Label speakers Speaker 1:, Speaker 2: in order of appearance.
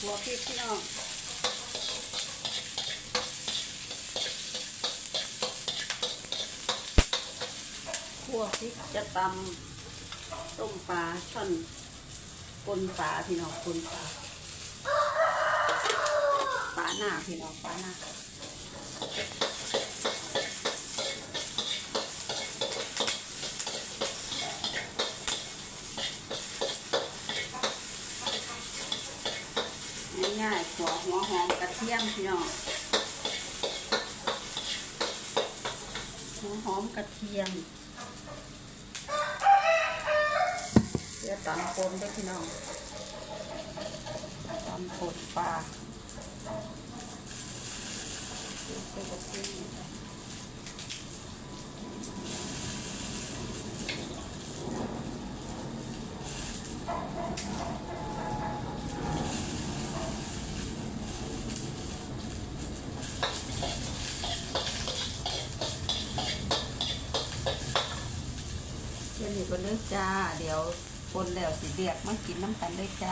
Speaker 1: หัวพริกพี่น้องหัวพริกจะตำต้มปลาช่อนปนปลาพี่น้องปนปลาปลาหน้าพี่น้องปลาหน้า ง่ายๆหัวหัวหอมกระเทียมพี่น้องหัวหอมกระเทียมเพื่อตำปนด้วยพี่น้องตำปนปลาเพื่อ เทียมเดี๋ยวนี้ก็เลิกจ้า เดี๋ยวคนแล้วสิเรียกมากินน้ำกันเลยจ้า